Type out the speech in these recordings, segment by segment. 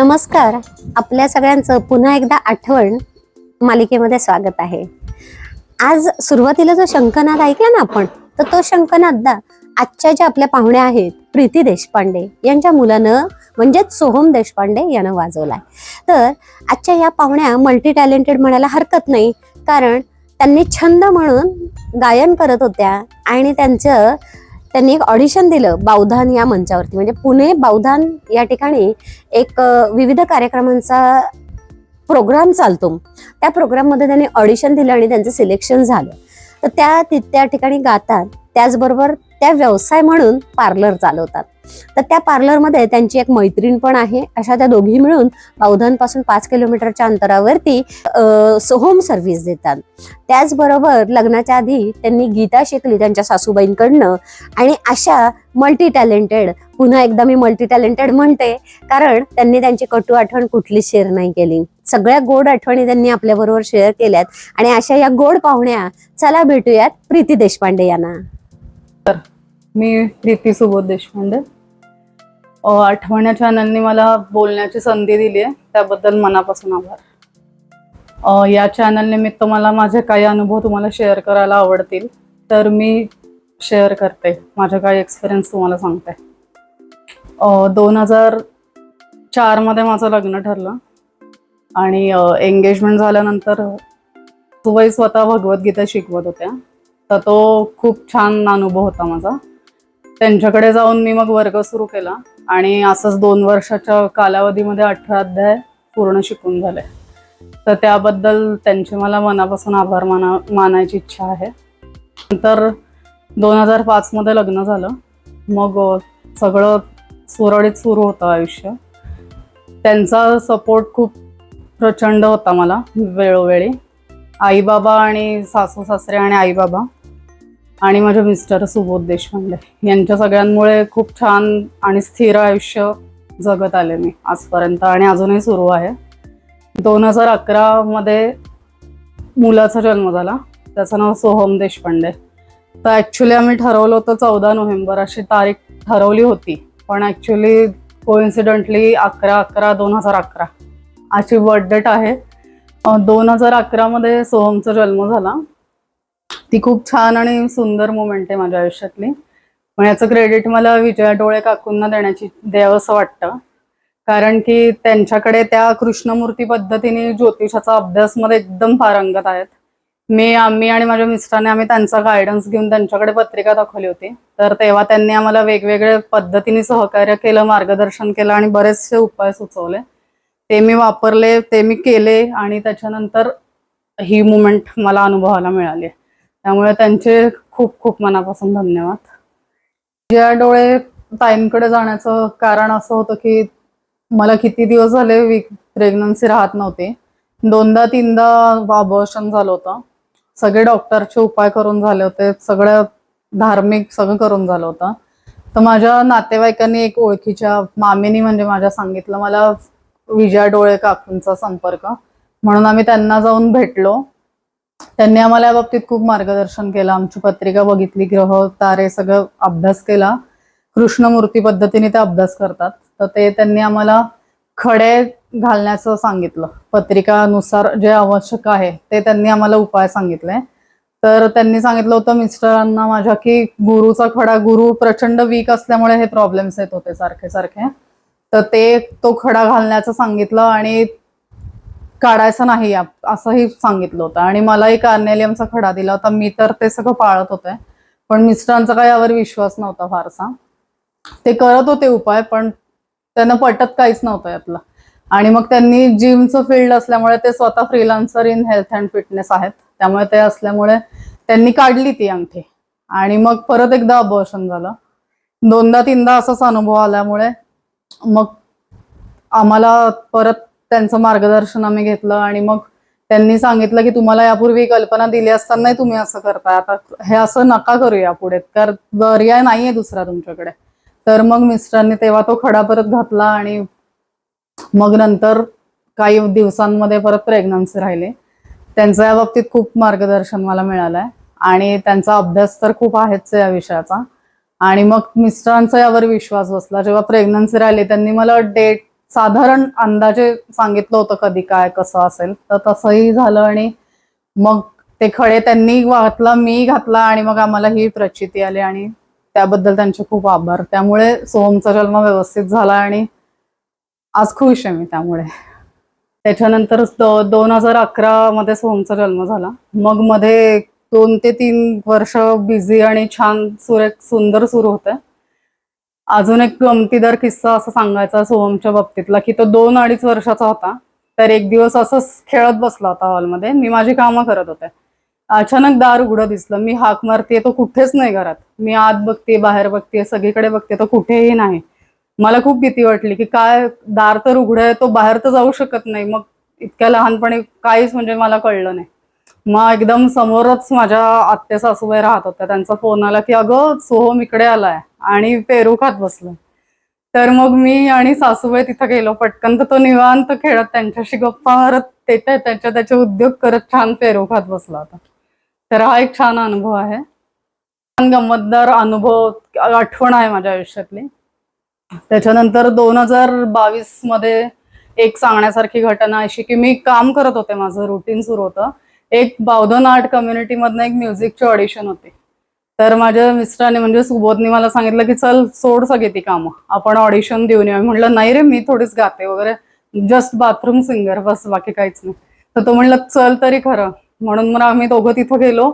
नमस्कार. आपल्या सगळ्यांचं पुन्हा एकदा आठवण मालिकेमध्ये स्वागत आहे. आज सुरुवातीला जो शंकनाद ऐकला ना आपण तर तो शंखनाद आजच्या ज्या आपल्या पाहुण्या आहेत प्रीती देशपांडे यांच्या मुलानं म्हणजेच सोहम देशपांडे यानं वाजवलाय. तर आजच्या या पाहुण्या मल्टी टॅलेंटेड म्हणायला हरकत नाही कारण त्यांनी छंद म्हणून गायन करत होत्या आणि त्यांचं त्यांनी एक ऑडिशन दिलं बावधान या मंचावरती. म्हणजे पुणे बावधान या ठिकाणी एक विविध कार्यक्रमांचा प्रोग्राम चालतो. त्या प्रोग्राममध्ये त्यांनी ऑडिशन दिलं आणि त्यांचं सिलेक्शन झालं. तर त्या ति- त्या ठिकाणी गातात त्याचबरोबर त्या व्यवसाय म्हणून पार्लर चालवतात. तर त्या पार्लरमध्ये त्यांची एक मैत्रीण पण आहे. अशा त्या दोघी मिळून पावधानपासून पाच किलोमीटरच्या अंतरावरती होम सर्व्हिस देतात. त्याचबरोबर लग्नाच्या आधी त्यांनी गीता शिकली त्यांच्या सासूबाईंकडनं आणि अशा मल्टी टॅलेंटेड पुन्हा एकदा मी मल्टी टॅलेंटेड म्हणते कारण त्यांनी त्यांची कटू आठवण कुठलीच शेअर नाही केली. सगळ्या गोड आठवणी त्यांनी आपल्या बरोबर शेअर केल्यात आणि अशा या गोड पाहुण्या चला भेटूयात प्रीती देशपांडे यांना. मी प्रीती सुबोध देशपांडे. आठवण्या चॅनलने मला बोलण्याची संधी दिली आहे त्याबद्दल मनापासून आभार. या चॅनल निमित्त मला माझे काही अनुभव तुम्हाला शेअर करायला आवडतील तर मी शेअर करते. माझे काही एक्सपिरियन्स तुम्हाला सांगते. दोन हजार चारमध्ये माझं लग्न ठरलं आणि एंगेजमेंट झाल्यानंतर सुबाई स्वतः भगवद्गीता शिकवत होत्या. तर तो खूप छान अनुभव होता माझा. त्यांच्याकडे जाऊन मी मग वर्ग सुरू केला. आणि असंच दोन वर्षाच्या कालावधीमध्ये अठरा अध्याय पूर्ण शिकून झाले. तर त्याबद्दल त्यांचे मला मनापासून आभार माना मानायची इच्छा आहे. नंतर दोन हजार पाचमध्ये लग्न झालं. मग सगळं सुरळीत सुरू होतं आयुष्य. त्यांचा सपोर्ट खूप प्रचंड होता मला वेळोवेळी. आईबाबा आणि सासू सासरे आणि आईबाबा. आणि माझे मिस्टर सुबोध देशपांडे यांच्या सगळ्यांमुळे खूप छान आणि स्थिर आयुष्य जगत आले मी आजपर्यंत आणि अजूनही सुरू आहे. दोन हजार अकरामध्ये मुलाचा जन्म झाला. त्याचं नाव सोहम देशपांडे. तर ॲक्च्युली आम्ही ठरवलं होतं चौदा नोव्हेंबर अशी तारीख ठरवली होती. पण ॲक्च्युली कोइन्सिडंटली अकरा अकरा दोन हजार अकरा अशी बर्थ डेट आहे. दोन हजार अकरामध्ये सोहमचा जन्म झाला. ती खूप छान आणि सुंदर मुमेंट आहे माझ्या आयुष्यातली. पण याचं क्रेडिट मला विजया डोळे काकूंना देण्याची द्यावं असं वाटतं. कारण की त्यांच्याकडे त्या कृष्णमूर्ती पद्धतीने ज्योतिषाचा अभ्यासमध्ये एकदम पारंगत आहेत. मी आम्ही आणि माझ्या मिस्टरांनी आम्ही त्यांचा गायडन्स घेऊन त्यांच्याकडे पत्रिका दाखवली होती. तर तेव्हा त्यांनी आम्हाला वेगवेगळ्या पद्धतीने सहकार्य केलं मार्गदर्शन केलं आणि बरेचसे उपाय सुचवले. ते मी वापरले ते मी केले आणि त्याच्यानंतर ही मुमेंट मला अनुभवायला मिळाली. त्यामुळे त्यांचे खूप खूप मनापासून धन्यवाद. या डोळे ताईंकडे जाण्याचं कारण असं होतं की मला किती दिवस झाले वीक प्रेग्नन्सी राहत नव्हती. दोनदा तीनदा अबॉर्शन झालं होतं. सगळे डॉक्टरचे उपाय करून झाले होते. सगळं धार्मिक सगळं करून झालं होतं. तर माझ्या नातेवाईकांनी एक ओळखीच्या मामीनी म्हणजे माझ्या सांगितलं मला विजया डोळे काकूंचा संपर्क. म्हणून आम्ही त्यांना जाऊन भेटलो. त्यांनी आम्हाला या बाबतीत खूप मार्गदर्शन केलं. आमची पत्रिका बघितली ग्रह तारे सगळं अभ्यास केला. कृष्णमूर्ती पद्धतीने ते अभ्यास करतात. तर ते त्यांनी आम्हाला खडे घालण्याचं सांगितलं. पत्रिकानुसार जे आवश्यक आहे ते त्यांनी आम्हाला उपाय सांगितले. तर त्यांनी सांगितलं होतं मिस्टरांना माझ्या की गुरुचा खडा गुरु प्रचंड वीक असल्यामुळे हे प्रॉब्लेम्स येत होते सारखे सारखे तर ते तो खडा घालण्याचं सांगितलं आणि काढायचं नाही असंही सांगितलं होतं. आणि मलाही कार्नेलियमचा खडा दिला होता. मी तर ते सगळं पाळत होते. पण मिस्टरांचा काही यावर विश्वास नव्हता फारसा. ते करत होते उपाय पण त्यांना पटत काहीच नव्हतं यातलं. आणि मग त्यांनी जिमचं फील्ड असल्यामुळे ते स्वतः freelancer in health and fitness आहेत. त्यामुळे ते असल्यामुळे त्यांनी काढली ती अंगठी. आणि मग परत एकदा अबॉर्शन झालं. दोनदा तीनदा असाच अनुभव आल्यामुळे मग आम्हाला परत त्यांचं मार्गदर्शन आम्ही घेतलं आणि मग त्यांनी सांगितलं की तुम्हाला यापूर्वी कल्पना दिली असतानाही तुम्ही असं करताय. आता हे असं नका करूया पुढे तर पर्याय नाहीये दुसरा तुमच्याकडे. तर मग मिस्टरांनी तेव्हा तो खडा परत घातला आणि मग नंतर काही दिवसांमध्ये परत प्रेग्नन्सी राहिली. त्यांचं या बाबतीत खूप मार्गदर्शन मला मिळालंय. आणि त्यांचा अभ्यास तर खूप आहेच या विषयाचा. आणि मग मिस्टरांचा यावर विश्वास बसला. जेव्हा प्रेग्नन्सी राहिली त्यांनी मला डेट साधारण अंदाजे सांगितलं होतं कधी काय कसं असेल. तर तसंही झालं आणि मग ते खडे त्यांनी घातला मी घातला आणि मग आम्हाला ही प्रचिती आली आणि त्याबद्दल त्यांचे खूप आभार. त्यामुळे सोहमचा जन्म व्यवस्थित झाला आणि आज खुश आहे मी त्यामुळे. त्याच्यानंतर दोन हजार अकरा मध्ये सोहमचा जन्म झाला. मग मध्ये दोन ते तीन वर्ष बिझी आणि छान सुरेख सुंदर सुरू होतं अजून एक गमतीदार किस्सा असं सांगायचा सोहमच्या बाबतीतला की तो दोन अडीच वर्षाचा होता. तर एक दिवस असंच खेळत बसला होता हॉलमध्ये. मी माझी कामं करत होते. अचानक दार उघडं दिसलं. मी हाक मारते तो कुठेच नाही घरात. मी आत बघते बाहेर बघते सगळीकडे बघते तो कुठेही नाही. मला खूप भीती वाटली की काय दार तर उघडं आहे तो बाहेर तर जाऊ शकत नाही. मग इतक्या लहानपणी काहीच म्हणजे मला कळलं नाही. मग एकदम समोरच माझ्या आत्या सासूबाई राहत होत्या. त्यांचा फोन आला की अगं सोहम इकडे आलाय आणि पेरू खात बसलाय. तर मग मी आणि सासूबाई तिथं गेलो. पटकन तर तो निवांत खेळत त्यांच्याशी गप्पा मारत ते त्याच्या त्याचे उद्योग करत छान पेरू खात बसला होता. तर हा एक छान अनुभव आहे. छान गंमतदार अनुभव आठवण आहे माझ्या आयुष्यातली. त्याच्यानंतर दोन हजार बावीसमध्ये एक सांगण्यासारखी घटना अशी की मी काम करत होते. माझं रुटीन सुरू होतं. एक बावधन आर्ट कम्युनिटीमधनं एक म्युझिकची ऑडिशन होती. तर माझ्या मिस्टरांनी म्हणजे सुबोधनी मला सांगितलं की चल सोड सगळी ती कामं. आपण ऑडिशन देऊन येऊ म्हटलं नाही रे मी थोडीच गाते वगैरे. जस्ट बाथरूम सिंगर बस बाकी काहीच नाही. तर तो म्हणलं चल तरी खरं. म्हणून मग आम्ही दोघं तिथं गेलो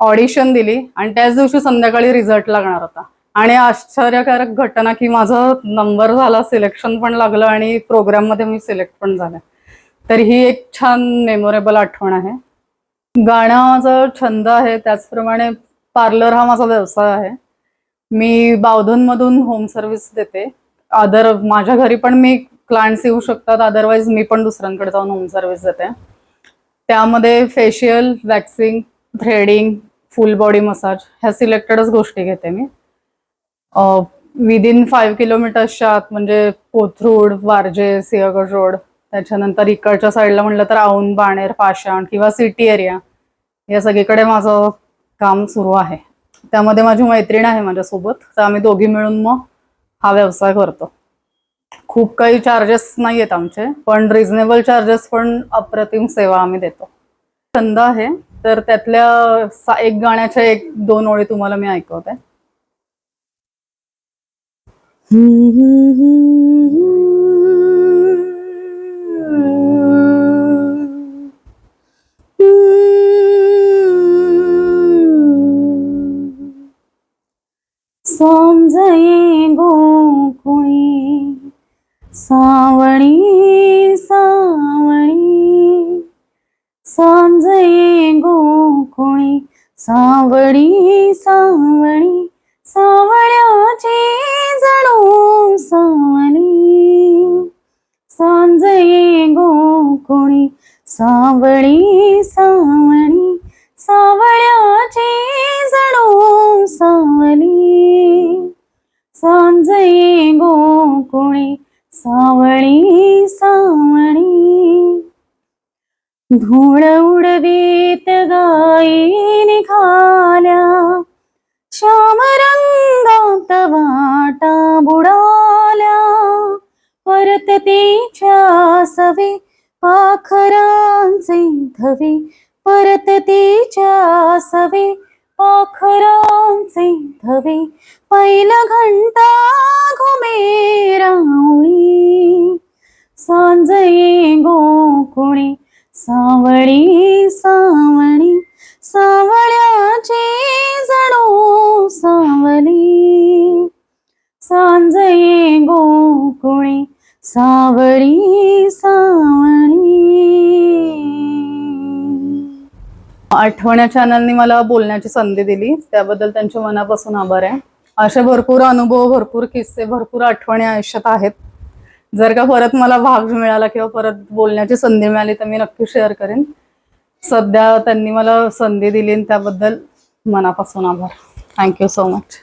ऑडिशन दिली आणि त्याच दिवशी संध्याकाळी रिझल्ट लागणार होता. आणि आश्चर्यकारक घटना की माझा नंबर झाला सिलेक्शन पण लागलं आणि प्रोग्राममध्ये मी सिलेक्ट पण झाले. तर ही एक छान मेमोरेबल आठवण आहे. गाण्याचा छंद आहे त्याचप्रमाणे पार्लर हा माझा व्यवसाय आहे. मी बावधनमधून होम सर्व्हिस देते. अदर माझ्या घरी पण मी क्लायंट्स येऊ शकतात अदरवाईज मी पण दुसऱ्यांकडे जाऊन होम सर्व्हिस देते. त्यामध्ये facial waxing threading full body massage ह्या सिलेक्टेडच गोष्टी घेते मी. विदिन फाईव्ह किलोमीटर्सच्या आत म्हणजे कोथरूड वारजे सिंहगड रोड त्याच्यानंतर इकडच्या साईडला म्हटलं तर औंध बाणेर पाषाण किंवा सिटी एरिया या सगळीकडे माझं काम सुरू आहे. त्यामध्ये माझी मैत्रीण आहे माझ्यासोबत तर आम्ही दोघी मिळून मग हा व्यवसाय करतो. खूप काही चार्जेस नाही आहेत आमचे पण रिझनेबल चार्जेस पण अप्रतिम सेवा आम्ही देतो. छंद आहे तर त्यातल्या एक गाण्याच्या एक दोन ओळी तुम्हाला मी ऐकवते. समजये गोकुळी सावळी सावळी गो गोकुळी सावळी सावळी सावळ्याची जणू सावली सांजये गोकुळी सावळी सावळी सावळ्याची जणू सावली सांजये गोकुळी सावळी सावळी. धूळ उडवीत गायी निघाल्या श्याम रंगात वाटा बुडाल्या. परत तिच्या सवे पाखरांचे धवे परत तिच्या सवे पाखरांचे धवे पहिला घंटा घुमे राऊळी सांजये गोकुळी सावळी सावळी सावळ्याचे जणू सावली. सांजये गोकुळी सावळी सावळी आठवण्या चॅनलनी मला बोलण्याची संधी दिली. त्याबद्दल त्यांच्या मनापासून आभार आहे. असे भरपूर अनुभव भरपूर किस्से भरपूर आठवणी आयुष्यात आहेत. जर का परत मला भाग मिळाला किंवा परत बोलण्याची संधी मिळाली तर मी नक्की शेअर करेन. सध्या त्यांनी मला संधी दिली आणि त्याबद्दल मनापासून आभार. Thank you so much